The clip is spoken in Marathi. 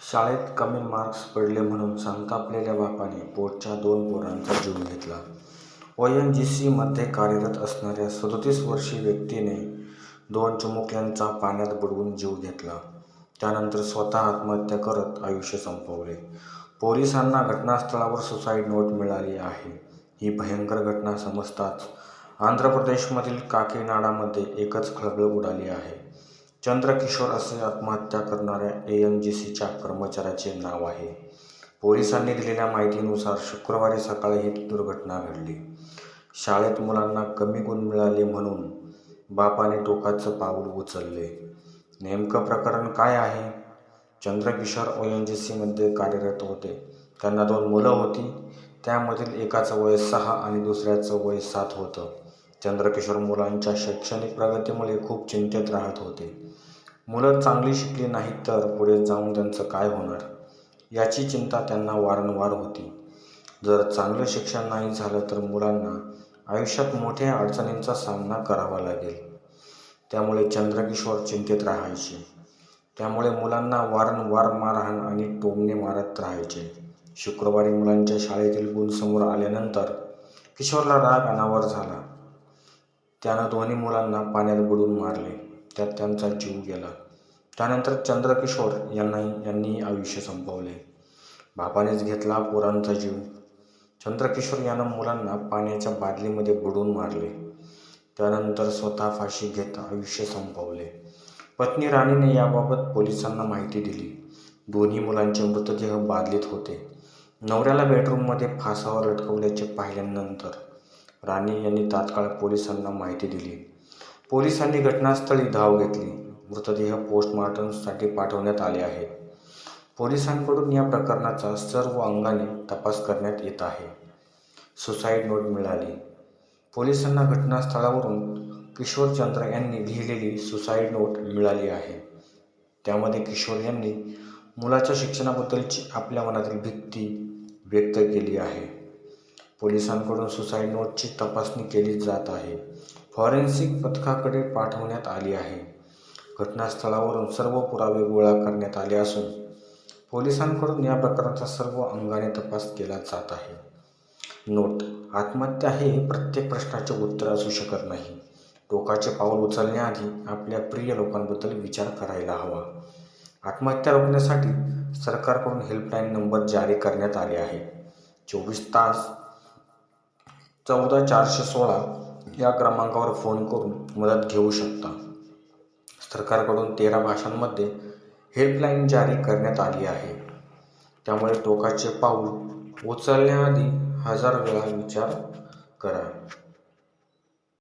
शाळेत कमी मार्क्स पडले म्हणून संतापलेल्या बापाने पोटच्या दोन पोरांचा जीव घेतला. ओ एन जी सीमध्ये कार्यरत असणाऱ्या सदोतीस वर्षीय व्यक्तीने दोन चुमुक्यांचा पाण्यात बुडवून जीव घेतला. त्यानंतर स्वतः आत्महत्या करत आयुष्य संपवले. पोलिसांना घटनास्थळावर सुसाईड नोट मिळाली आहे. ही भयंकर घटना समजताच आंध्र प्रदेशमधील काकीनाडामध्ये एकच खळबळ उडाली आहे. चंद्रकिशोर असे आत्महत्या करणाऱ्या ए एन जी सीच्या कर्मचाऱ्याचे नाव आहे. पोलिसांनी दिलेल्या माहितीनुसार शुक्रवारी सकाळी ही दुर्घटना घडली. शाळेत मुलांना कमी गुण मिळाले म्हणून बापाने टोकाचं पाऊल उचलले. नेमकं प्रकरण काय आहे? चंद्रकिशोर ओ एन जी सीमध्ये कार्यरत होते. त्यांना दोन मुलं होती. त्यामधील एकाचं वय सहा आणि दुसऱ्याचं वय सात होतं. चंद्रकिशोर मुलांच्या शैक्षणिक प्रगतीमुळे खूप चिंतेत राहत होते. मुलं चांगली शिकली नाहीत तर पुढे जाऊन त्यांचं काय होणार? याची चिंता त्यांना वारंवार होती. जर चांगलं शिक्षण नाही झालं तर मुलांना आयुष्यात मोठ्या अडचणींचा सामना करावा लागेल. त्यामुळे चंद्रकिशोर चिंतेत राहायचे. त्यामुळे मुलांना वारंवार मारहाण आणि टोमणे मारत राहायचे. शुक्रवारी मुलांच्या शाळेतील गुण समोर आल्यानंतर किशोरला राग अनावर झाला. त्यानं दोन्ही मुलांना पाण्यात बुडून मारले. त्यात त्यांचा जीव गेला. त्यानंतर चंद्रकिशोर यांना यांनी आयुष्य संपवले. बापानेच घेतला पोरांचा जीव. चंद्रकिशोर यानं मुलांना पाण्याच्या बादलीमध्ये बुडवून मारले. त्यानंतर स्वतः फाशी घेत आयुष्य संपवले. पत्नी राणीने याबाबत पोलिसांना माहिती दिली. दोन्ही मुलांचे मृतदेह बादलीत होते. नवऱ्याला बेडरूममध्ये फासावर लटकवल्याचे पाहिल्यानंतर राणे यांनी तात्काळ पोलिसांना माहिती दिली. पोलिसांनी घटनास्थळी धाव घेतली. मृतदेह पोस्टमॉर्टमसाठी पाठवण्यात आले आहेत. पोलिसांकडून या प्रकरणाचा सर्व अंगाने तपास करण्यात येत आहे. सुसाईड नोट मिळाली. पोलिसांना घटनास्थळावरून किशोरचंद्र यांनी लिहिलेली सुसाईड नोट मिळाली आहे. त्यामध्ये किशोर यांनी मुलाच्या शिक्षणाबद्दलची आपल्या मनातील भीती व्यक्त केली आहे. पोलिसांकडून सुसाईड नोटची तपासणी केली जात आहे. फॉरेन्सिक पथकाकडे पाठवण्यात आली आहे. घटनास्थळावरून सर्व पुरावे गोळा करण्यात आले असून पोलिसांकडून या प्रकरणाचा सर्व अंगाने तपास केला जात आहे. नोट आत्महत्या हे प्रत्येक प्रश्नाचे उत्तर असू शकत नाही. टोकाचे पाऊल उचलण्याआधी आपल्या प्रिय लोकांबद्दल विचार करायला हवा. आत्महत्या रोखण्यासाठी सरकारकडून हेल्पलाईन नंबर जारी करण्यात आले आहे. चोवीस तास चौदा चारशे सोळा या क्रमांकावर फोन करून मदत घेऊ शकता. सरकारकडून तेरा भाषांमध्ये हेल्पलाईन जारी करण्यात आली आहे. त्यामुळे टोकाचे पाऊल उचलण्याआधी हजार वेळा विचार करा.